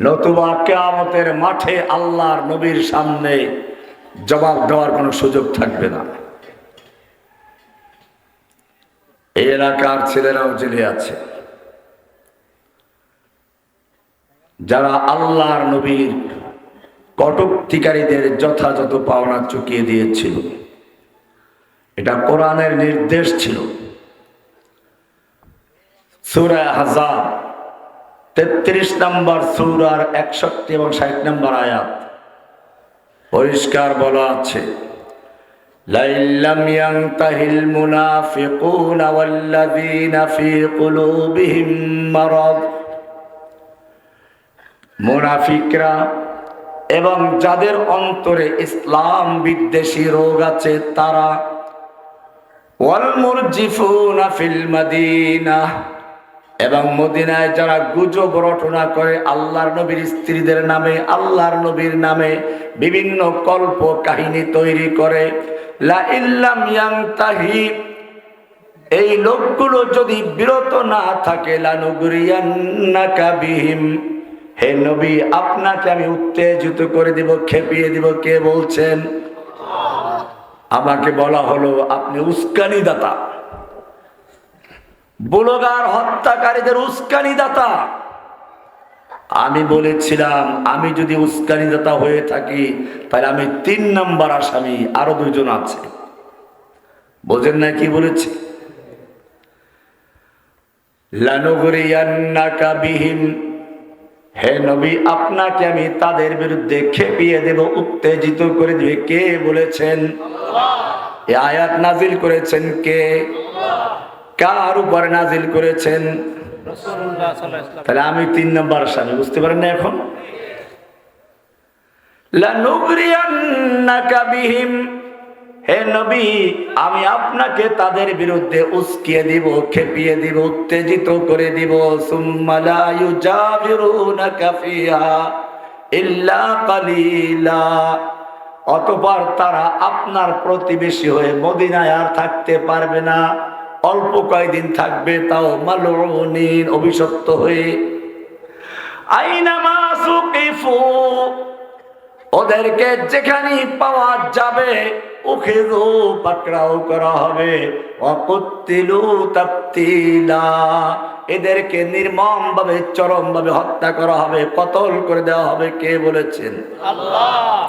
নতুবা কেয়ামতের মাঠে আল্লাহর নবীর সামনে জবাব দেওয়ার কোনো সুযোগ থাকবে না। এলাকার ছেলেরাও জেলে আছে। যারা আল্লাহর নবীর কটুক্তিকারীদের যথাযথ পাওনা চুকিয়ে দিয়েছিল, এটা কোরআনের নির্দেশ ছিল। সুরা হাজার তেত্রিশ নম্বর সুরার একষট্টি এবং ষাট নম্বর আয়াত। পরিষ্কার বলা আছে লাইল্লাম ইয়ান্তাহিল মুনাফিকুনা ওয়াল্লাযীনা ফী মুনাফিকরা এবং যাদের অন্তরে ইসলাম বিদ্বেষী রোগ আছে, তারা, ওয়াল মুরজিফুনা ফিল মাদিনা। এবং মদিনায় যারা গুজব রটনা করে আল্লাহর নবীর স্ত্রীদের নামে, আল্লাহর নবীর নামে বিভিন্ন কল্প কাহিনী তৈরি করে এই লোকগুলো যদি বিরত না থাকে হে নবী, আপনাকে আমি উত্তেজিত করে দিব, খেপিয়ে দিব, কে বলছেন? আমাকে বলা হলো, আপনি উস্কানি দাতা বুলগার হত্যাকারীদের উস্কানি দাতা আমি বলেছিলাম, আমি যদি উস্কানি দাতা হয়ে থাকি, তাহলে আমি তিন নম্বর আসামি, আরও দুজন আছে। বোঝেন না কি বলেছি? হে নবী, আপনাকে আমি তাদের বিরুদ্ধে খেপিয়ে দেব, উত্তেজিত করে দিবে। কে বলেছেন? আয়াত নাজিল করেছেন কে? কার উপর নাজিল করেছেন? তাহলে আমি তিন নম্বর স্বামী বুঝতে পারেন না এখন? হে নবী আমি আপনাকে তাদের বিরুদ্ধে উস্কিয়ে দিব খেপিয়ে দিব উত্তেজিত করে দিব। অতঃপর তারা আপনার প্রতিবেশী হয়ে মদিনায় আর থাকতে পারবে না। অল্প কয়েকদিন থাকবে তাও মালুনিন অভিশপ্ত হয়ে। আইনামা সুকিফু ওদেরকে যেখানে পাওয়া যাবে উখেদু পাকড়াও করা হবে। অকুত্তিলু তাপ্তিলা এদেরকে নির্মম ভাবে চরম ভাবে হত্যা করা হবে কতল করে দেওয়া হবে কে বলেছেন? আল্লাহ।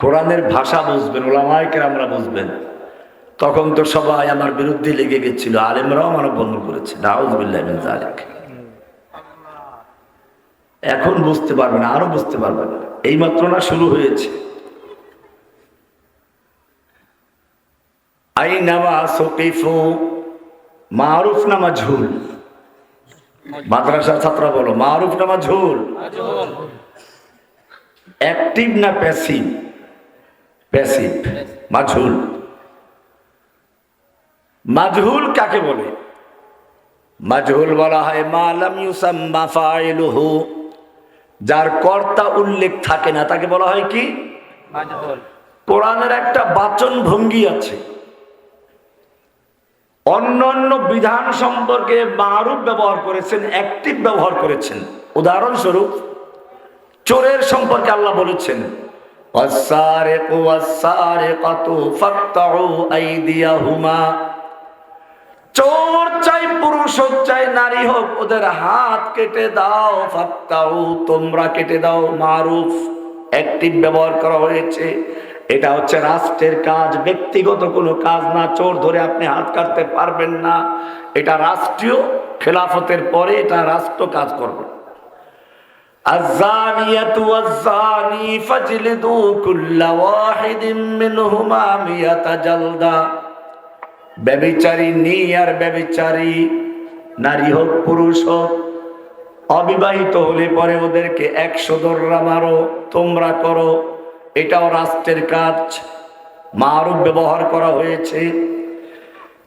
কোরআনের ভাষা বুঝবেন ওলামাইকের আমরা বুঝবেন। তখন তো সবাই আমার বিরুদ্ধে লেগে গেছিল। আলেমরাও আমার বন্ধ করেছে। জালিক এখন বুঝতে পারবেন, আরও বুঝতে পারবেন। এই মাত্র না, শুরু হয়েছে। আইনামা সকিফু মারুফ নামা ঝুল মাদ্রাসার ছাত্রা বলো, মারুফ নামা ঝুল অ্যাক্টিভ না প্যাসিভ? প্যাসিভ মাঝুল মাজহুল কাকে বলে মাজহুল বলা হয় মালাম ইউসাম্মা ফাইলুহু যার কর্তা উল্লেখ থাকে না তাকে বলা হয় কি কোরআনের একটা বাচন ভঙ্গি আছে অন্য অন্য বিধান সম্পর্কে মারুফ ব্যবহার করেছেন অ্যাক্টিভ ব্যবহার করেছেন উদাহরণস্বরূপ চোরের সম্পর্কে আল্লাহ বলেছেন والسارق والسارقة فاقطعوا أيديهما চোর চাই পুরুষ হোক চাই নারী হোক ওদের হাত কেটে দাও ফাত্তাও তোমরা কেটে দাও মারুফ অ্যাক্টিভ ব্যবহার করা হয়েছে এটা হচ্ছে রাষ্ট্রের কাজ ব্যক্তিগত কোনো কাজ না চোর ধরে আপনি হাত কাটতে পারবেন না এটা রাষ্ট্রীয় খেলাফতের পরে এটা রাষ্ট্র কাজ করবে الزانية والزاني فاجلدوا كل واحد منهما مئة جلدة ব্যবিচারী নেই আর ব্যবিচারী। নারী হোক, পুরুষ হোক, অবিবাহিত হলে পরে ওদেরকে একশো দররা মারো, তোমরা করো। এটাও রাষ্ট্রের কাজ। মারুফ ব্যবহার করা হয়েছে।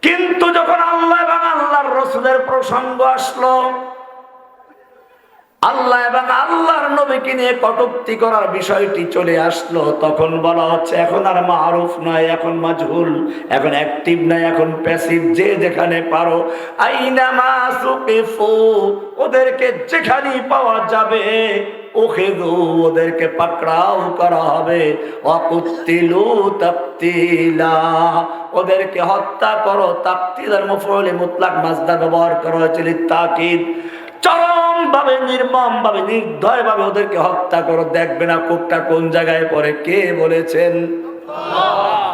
কিন্তু যখন আল্লাহ এবং আল্লাহর রসুদের প্রসঙ্গ আসলো আল্লাহ এবং আল্লাহর নবীকে নিয়ে কটুক্তি করার বিষয়টি চলে আসলো। তখন বলা হচ্ছে, এখন আর মারুফ নয়, এখন মাজহুল, এখন অ্যাক্টিভ নয়, এখন প্যাসিভ। যে যেখানে পারো ওদেরকে যেখানেই পাওয়া যাবে ওখেদু ওদেরকে পাকড়াও করা হবে। অকুত্তিলু তাপ্তিলা, ওদেরকে হত্যা করো। তাপ্তিলার মুফরলি মুতলাক মাজদা ব্যবহার করা হয়েছিল তাকিদ চরম ভাবে নির্মম ভাবে নির্দয় ভাবে ওদেরকে হত্যা করো। দেখবে না কোকটা কোন জায়গায় পড়ে কে বলেছেন?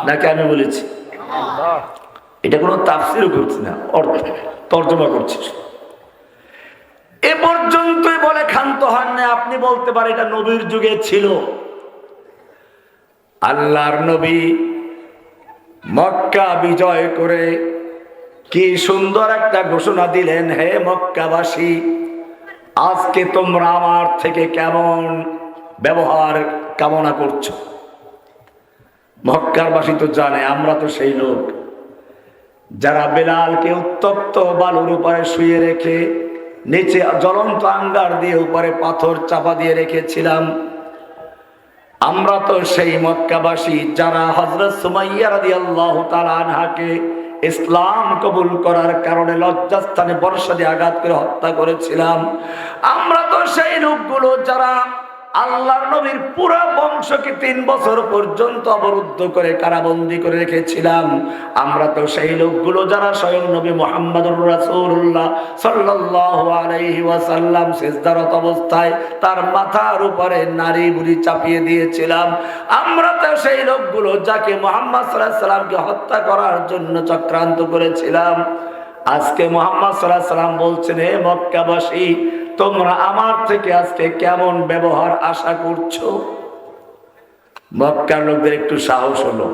নাকি আমি বলেছি? এটা কোনো তাফসিরও করছি না অর্থ তর্জমা করছি। এ পর্যন্তই বলে ক্ষান্ত হন না আপনি বলতে পারেন এটা নবীর যুগে ছিল। আল্লাহর নবী মক্কা বিজয় করে কি সুন্দর একটা ঘোষণা দিলেন, হে মক্কাবাসী, আজকে তোমরা আমার থেকে কেমন ব্যবহার, কামনা করছ? মক্কারবাসী তো জানে, আমরা তো সেই লোক। যারা বেলালকে উত্তপ্ত বালুর উপরে শুয়ে রেখে, নিচে জ্বলন্ত আঙ্গার দিয়ে উপরে পাথর চাপা দিয়ে রেখেছিলাম, আমরা তো সেই মক্কাবাসী যারা হজরত সুমাইয়া রাদি আল্লাহ আনহাকে ইসলাম কবুল করার কারণে লজ্জাস্থানে বর্ষা দিয়ে আঘাত করে হত্যা করেছিলাম। আমরা তো সেই লোকগুলো যারা আল্লাহর নবীর পুরো বংশকে তিন বছর পর্যন্ত অবরুদ্ধ করে কারাবন্দি করে রেখেছিলাম। আমরা তো সেই লোকগুলো যারা স্বয়ং নবী মোহাম্মদুর রাসূলুল্লাহ সাল্লাল্লাহু আলাইহি ওয়াসাল্লাম সিজদারত অবস্থায় তার মাথার উপরে নারী বুড়ি চাপিয়ে দিয়েছিলাম। আমরা তো সেই লোকগুলো যাকে মোহাম্মদ সাল্লাল্লাহু হত্যা করার জন্য চক্রান্ত করেছিলাম। আজকে মোহাম্মদ আলাইহি সাল্লাম বলছেন, হে মক্কাবাসী তোমরা আমার থেকে আজকে কেমন ব্যবহার আশা করছ? মক্কার লোকদের একটু সাহস হলো।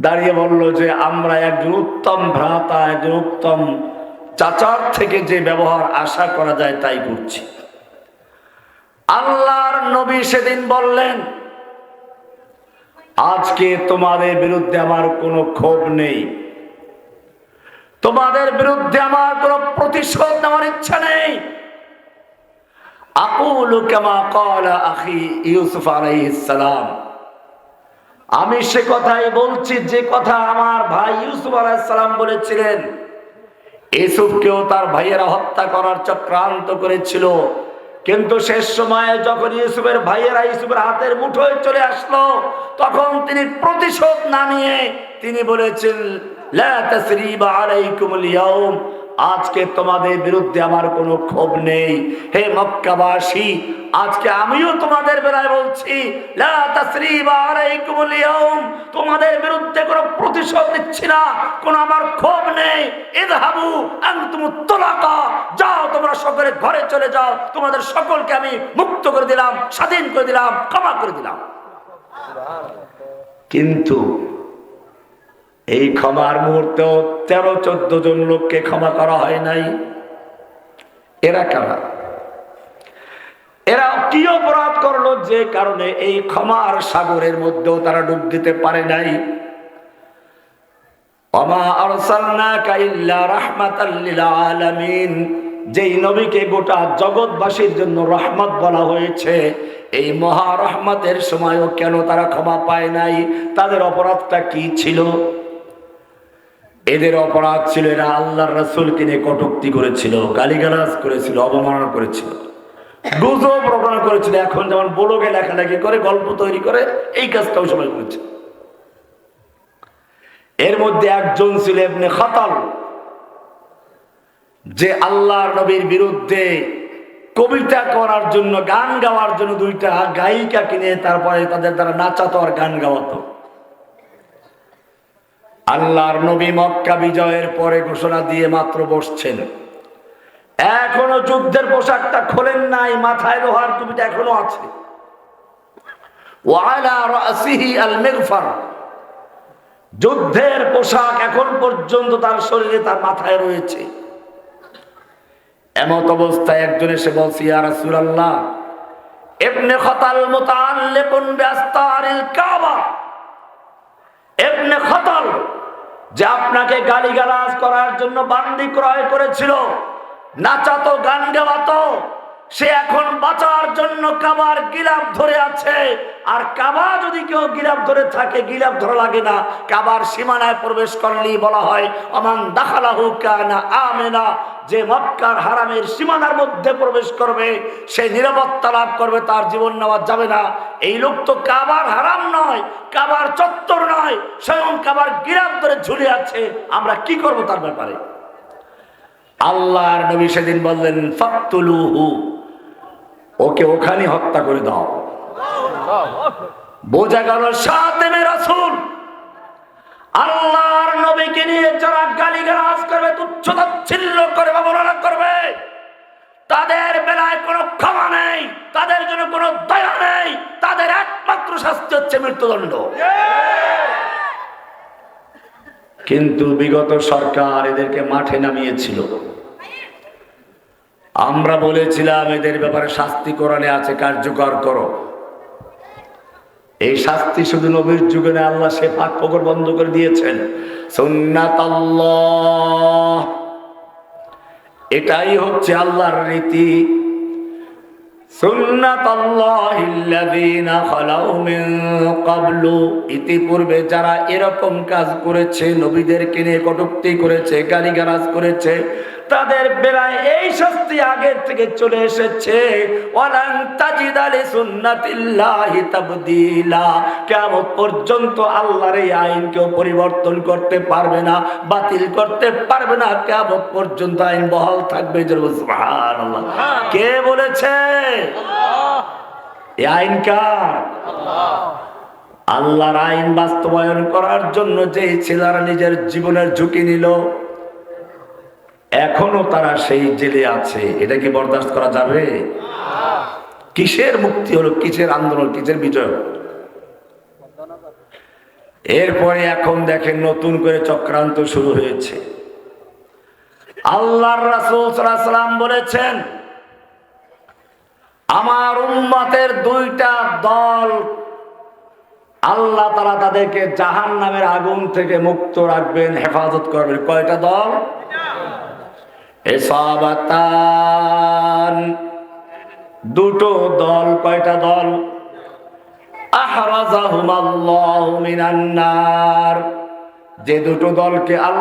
দাঁড়িয়ে বলল যে, আমরা একজন উত্তম ভ্রাতা, একজন উত্তম চাচার থেকে যে ব্যবহার আশা করা যায় তাই করছি। আল্লাহর নবী সেদিন বললেন, আজকে তোমাদের বিরুদ্ধে আমার কোনো ক্ষোভ নেই। তোমাদের বিরুদ্ধে আমার কোনো প্রতিশোধ নেওয়ার ইচ্ছা নেই। আমি সে কথাই বলছি, যে কথা আমার ভাই ইউসুফ আলাইহিস সালাম বলেছিলেন। ইউসুফকেও তার ভাইয়েরা হত্যা করার চক্রান্ত করেছিল। কিন্তু শেষ সময়ে যখন ইউসুফের ভাইয়েরা ইউসুফের হাতের মুঠোয় চলে আসলো, তখন তিনি প্রতিশোধ না নিয়ে তিনি বলেছেন আজকে তোমাদের বিরুদ্ধে আমার কোনো ক্ষোভ নেই। হে মক্কাবাসী আজকে আমিও তোমাদের বেলায় বলছি তোমাদের বিরুদ্ধে কোনো প্রতিশোধ নিচ্ছি না কোনো আমার ক্ষোভ নেই। ইযহাবু আনতুম তুলাকা। যাও তোমরা সকলে ঘরে চলে যাও। তোমাদের সকলকে আমি মুক্ত করে দিলাম স্বাধীন করে দিলাম ক্ষমা করে দিলাম। কিন্তু এই ক্ষমার মুহূর্তেও তেরো, চোদ্দ জন লোককে ক্ষমা করা হয় নাই। এরা কারা? এরা কি অপরাধ করল যে কারণে এই ক্ষমার সাগরের মধ্যেও তারা ডুব দিতে পারে নাই? যেই নবীকে গোটা জগৎবাসীর জন্য রহমত বলা হয়েছে, এই মহা রহমতের সময়ও কেন তারা ক্ষমা পায় নাই? তাদের অপরাধটা কি ছিল? এদের অপরাধ ছিল, এরা আল্লাহর রাসূলকে নিয়ে কটুক্তি করেছিল, গালিগালাজ করেছিল, অবমাননা করেছিল, গুজব রটনা করেছিল। এখন যেমন বড়কে লেখালেখি করে, গল্প তৈরি করে, এই কাজটাও সবাই করেছে। এর মধ্যে একজন ছিল এমনি খাতাল, যে আল্লাহর নবীর বিরুদ্ধে কবিতা করার জন্য, গান গাওয়ার জন্য দুইটা গায়িকা কিনে তারপরে তাদের দ্বারা নাচাতো আর গান গাওয়াতো। আল্লাহর নবী মক্কা বিজয়ের পরে ঘোষণা দিয়ে মাত্র বসছেন। এখনও যুদ্ধের পোশাকটা খোলেন নাই, মাথায় লোহার টুপিটা এখনও আছে। যুদ্ধের পোশাক এখন পর্যন্ত তার শরীরে, তার মাথায় রয়েছে। এমত অবস্থায় একজন এসে বলছি মুতাআল্লিকুন বিআস্তারিল কাবা। খাতাল যে আপনাকে গালিগালাজ করার জন্য বান্দি ক্রয় করেছিল। নাচাতো গান গাওয়াতো সে এখন বাঁচার জন্য কাবার গিলাপ ধরে আছে। আর কাবা যদি কেউ গিলাপ ধরে থাকে, গিলাপ ধরা লাগে না। কাবার সীমানায় প্রবেশ করলেই বলা হয়, অমান দাখালাহু কানা আমেনা। যে মক্কার হারামের সীমানার মধ্যে প্রবেশ করবে, সে নিরাপত্তা লাভ করবে, তার জীবন নেওয়া যাবে না। এই লোক তো কাবার হারাম নয়, কাবার চত্বর নয়, স্বয়ং কাবার গিরাপ ধরে ঝুলে আছে। আমরা কি করব তার ব্যাপারে? আল্লাহর নবী সেদিন বললেন, ফাকতুলুহু। ওকে ওখানে হত্যা করে দাও। বোঝা গেল সাতেমে রাসূল। আল্লাহর নবীকে নিয়ে যারা গালিগালাজ করবে, তুচ্ছতাচ্ছিল্য করবে, অবমাননা করবে, তাদের বেলায় কোনো ক্ষমা নেই, তাদের জন্য কোনো দয়া নেই, তাদের একমাত্র শাস্তি হচ্ছে মৃত্যুদণ্ড। কিন্তু বিগত সরকার এদেরকে মাঠে নামিয়েছিল। আমরা বলেছিলাম এদের ব্যাপারে শাস্তি কোরআনে আছে, কার্যকর করো। এই শাস্তি শুধু নবীর যুগে না আল্লাহ সে ফাঁক ফকর বন্ধ করে দিয়েছেন। আল্লাহ এটাই হচ্ছে আল্লাহর রীতি। ইতিপূর্বে যারা এরকম কাজ করেছে, নবীদেরকে নিয়ে কটুক্তি করেছে, গালিগালাজ করেছে তাদের বেলায় এই শাস্তি আগের থেকে চলে এসেছে। তাবদীলা। পর্যন্ত আল্লাহর এই আইন কেউ পরিবর্তন করতে পারবে না বাতিল করতে পারবে না। কিয়ামত পর্যন্ত আইন বহাল থাকবে। কে বলেছে? এই আইন কার? আল্লাহর আইন বাস্তবায়ন করার জন্য যে ছেলেরা নিজের জীবনের ঝুঁকি নিল এখনও তারা সেই জেলে আছে। এটা কি বরদাস্ত করা যাবে? কিসের মুক্তি হলো? কিসের আন্দোলন? কিসের বিজয়? এরপরে এখন দেখেন নতুন করে চক্রান্ত শুরু হয়েছে। আল্লাহর রাসূল সাল্লাল্লাহু আলাইহি সাল্লাম বলেছেন, আমার উম্মতের দুইটা দল আল্লাহ তারা তাদেরকে জাহান নামের আগুন থেকে মুক্ত রাখবেন, হেফাজত করবেন। কয়টা দল? এসাবাতান দুটো দল কয়টা দল? আহরাজাহুমাল্লাহু মিনান নার যে দুটো দলকে আল্লাহ